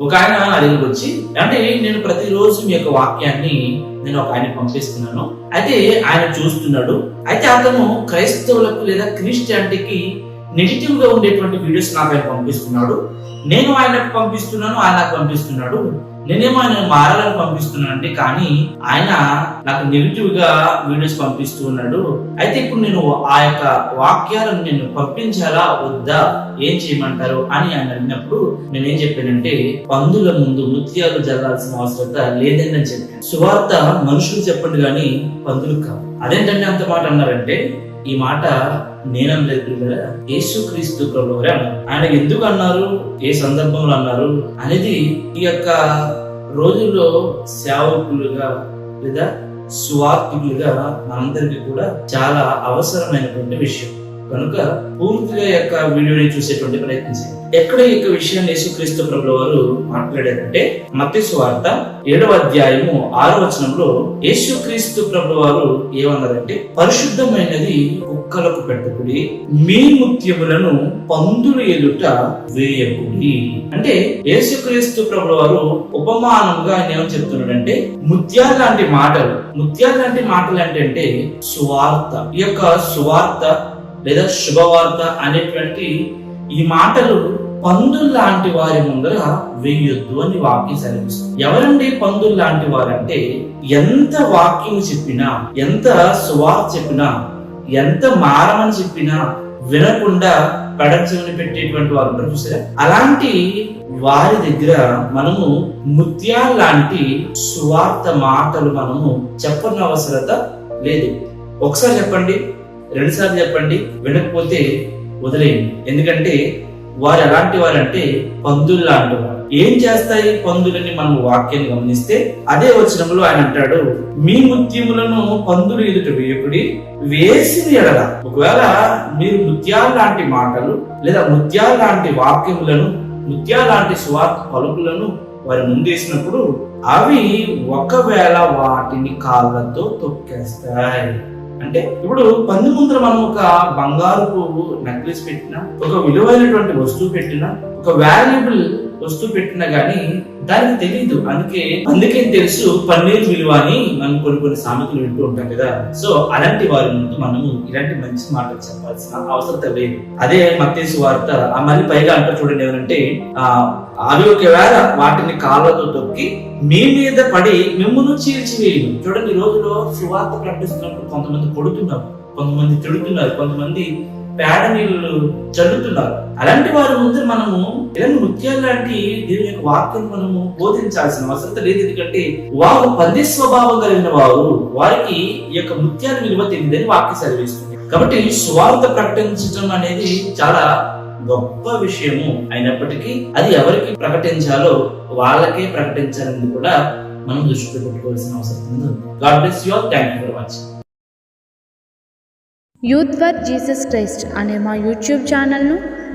ఒక ఆయన నా వచ్చి అంటే నేను ప్రతిరోజు మీ యొక్క వాక్యాన్ని నేను ఒక ఆయన పంపిస్తున్నాను. అయితే ఆయన చూస్తున్నాడు. అయితే అతను క్రైస్తవులకు లేదా క్రిస్టియానిటీకి నెగిటివ్గా ఉండేటువంటి వీడియోస్ నాకు ఆయన పంపిస్తున్నాడు. నేను ఆయనకు పంపిస్తున్నాను ఆయన నాకు పంపిస్తున్నాడు. నేనేమో ఆయన మారాలని పంపిస్తున్నాను అంటే కానీ ఆయన నాకు నెగిటివ్గా వీడియోస్ పంపిస్తూ ఉన్నాడు. అయితే ఇప్పుడు నేను ఆ యొక్క వాక్యాలను నేను పంపించాలా? వద్దా? ఏం చేయమంటారు? అని ఆయన అడిగినప్పుడు నేనేం చెప్పానంటే పందుల ముందు ముత్యాలు జల్లాల్సిన అవసరత లేదని నేను చెప్పాను. సువార్త మనుషులు చెప్పండి కానీ పందులు కాదు. అదేంటంటే అంత మాట అన్నారంటే ఈ మాట నేనం లేదు యేసు క్రీస్తు ప్రభు ఆయన ఎందుకు అన్నారు? ఏ సందర్భంలో అన్నారు? అనేది ఈ యొక్క రోజుల్లో సేవకులుగా లేదా స్వార్థికులుగా మనందరికీ కూడా చాలా అవసరమైనటువంటి విషయం. కనుక పూర్తిగా యొక్క వీడియోని చూసేటువంటి ప్రయత్నం చేయండి. ఎక్కడ ఈ యొక్క విషయాన్ని యేసుక్రీస్తు ప్రభుల వారు మాట్లాడారంటే మత్తి వార్త ఏడవ అధ్యాయము ఆరో వచనంలో యేసుక్రీస్తు ప్రభుల వారు ఏమన్నారంటే పరిశుద్ధమైనది కుక్కలకు పెట్టకుడి మీ ముత్యములను పందులు ఎదుట వేయకుడి. అంటే యేసుక్రీస్తు ప్రభుల వారు ఉపమానంగా ఆయన ఏమని చెప్తున్నాడంటే ముత్యాలు లాంటి మాటలు ముత్యాలు లాంటి మాటలు ఏంటంటే సువార్త ఈ యొక్క సువార్త లేదా శుభవార్త అనేటువంటి ఈ మాటలు పందులు లాంటి వారి ముందర వేయొద్దు అని వాక్యం సెలవిస్తుంది. ఎవరండి పందులు లాంటి వారంటే ఎంత వాక్యం చెప్పినా ఎంత సువార్త చెప్పినా ఎంత మారమని చెప్పినా వినకుండా పెడచెవిని పెట్టేటువంటి వారు ఉంటారు చూసారా? అలాంటి వారి దగ్గర మనము ముత్యాల లాంటి సువార్త మాటలు మనము చెప్పని అవసరత లేదు. ఒకసారి చెప్పండి. రెండుసార్లు చెప్పండి వినకపోతే వదిలేయండి. ఎందుకంటే వారు ఎలాంటి వారంటే పందులు లాంటి వారు. ఏం చేస్తాయి పందులని మనం వాక్యాన్ని గమనిస్తే? అదే వచనంలో ఆయన అంటాడు మీ ముత్యములను పందులు ఎదుట వేయకుడి వేసిన ఎడల. ఒకవేళ మీరు ముత్యాల లాంటి మాటలు లేదా ముత్యాల లాంటి వాక్యములను ముత్యాల లాంటి స్వార్థ పలుకులను వారి ముందేసినప్పుడు అవి ఒకవేళ వాటిని కాళ్ళతో తొక్కేస్తాయి. అంటే ఇప్పుడు పంది ముందర మనం ఒక బంగారు పువ్వు నెక్లెస్ పెట్టినా ఒక విలువైనటువంటి వస్తువు పెట్టినా ఒక వాల్యుబుల్ వస్తువు పెట్టినా గానీ దానికి తెలియదు అందుకే అందుకే తెలుసు పన్నీర్ విలువ అని మనం కొన్ని కొన్ని సామెతలు వింటూ ఉంటాం కదా. సో అలాంటి వారి ముందు మనము ఇలాంటి మంచి మాటలు చెప్పాల్సిన అవసరం లేదు. అదే మత్తేసు వార్త ఆ మళ్ళీ పైగా అంట చూడండి ఏమంటే ఆ అవి ఒకవేళ వాటిని కాళ్ళతో తొక్కి మీ మీద పడి మిమ్మల్ని చీల్చివేయను. చూడండి ఈ రోజులో సువార్త ప్రకటిస్తున్నప్పుడు కొంతమంది కొడుతున్నారు కొంతమంది తిడుతున్నారు కొంతమంది పేడ నీళ్ళు చల్లుతున్నారు. అలాంటి వారి ముందు మనము ఇలాంటి నృత్యాలు లాంటి దేవుని యొక్క వాక్యం మనము బోధించాల్సిన అవసరం లేదు. ఎందుకంటే వారు పంది స్వభావం కలిగిన వారు వారికి ఈ యొక్క నృత్యాల విలువ తెలియదని వాక్య సెలవిస్తుంది కాబట్టి స్వార్థ ప్రకటించడం అనేది చాలా గొప్ప విషయము. అయినప్పటికీ అది ఎవరికి ప్రకటించాలో వాళ్ళకే ప్రకటించాలని కూడా మనం దృష్టిలో పెట్టుకోవాల్సిన అవసరం ఉంది God bless you thank you for watching youth for Jesus Christ అనే మా యూట్యూబ్ ఛానల్ను